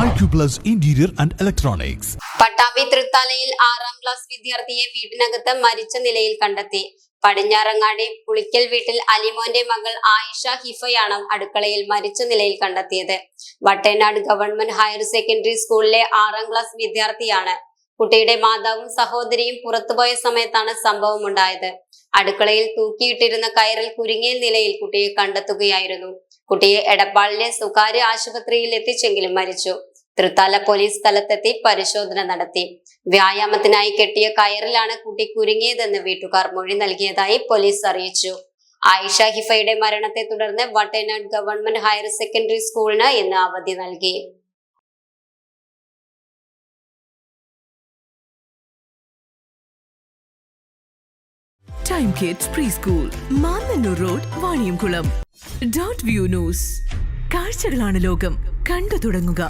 Acuplus Interior and Electronics. Pattambi തൃത്താലയിൽ ആറാം class വിദ്യാർത്ഥിയെ വീട്ടിനകത്ത് മരിച്ച നിലയിൽ കണ്ടെത്തി. പടിഞ്ഞാറങ്ങാടി പുളിക്കൽ വീട്ടിൽ അലിമോന്റെ മകൾ ആയിഷ ഹിഫയാണ് അടുക്കളയിൽ മരിച്ച നിലയിൽ കണ്ടെത്തിയത്. വട്ടേനാട് ഗവൺമെന്റ് ഹയർ സെക്കൻഡറി സ്കൂളിലെ ആറാം ക്ലാസ് വിദ്യാർത്ഥിയാണ്. കുട്ടിയുടെ മാതാവും സഹോദരിയും പുറത്തുപോയ സമയത്താണ് സംഭവം ഉണ്ടായത്. അടുക്കളയിൽ തൂക്കിയിട്ടിരുന്ന കയറിൽ കുരുങ്ങിയ നിലയിൽ കുട്ടിയെ കണ്ടെത്തുകയായിരുന്നു. കുട്ടിയെ എടപ്പാളിലെ സ്വകാര്യ ആശുപത്രിയിൽ എത്തിച്ചെങ്കിലും മരിച്ചു. തൃത്താല പോലീസ് സ്ഥലത്തെത്തി പരിശോധന നടത്തി. വ്യായാമത്തിനായി കെട്ടിയ കയറിലാണ് കുട്ടി കുരുങ്ങിയതെന്ന് വീട്ടുകാർ മൊഴി നൽകിയതായി പോലീസ് അറിയിച്ചു. ആയിഷ ഹിഫയുടെ മരണത്തെ തുടർന്ന് വട്ടേനാട് ഗവൺമെന്റ് ഹയർ സെക്കൻഡറി സ്കൂളിന് ഇന്ന് അവധി നൽകി. റോഡ് ഡോട്ട് വ്യൂ ന്യൂസ് കാഴ്ചകളാണ് ലോകം. കണ്ടു തുടങ്ങുക.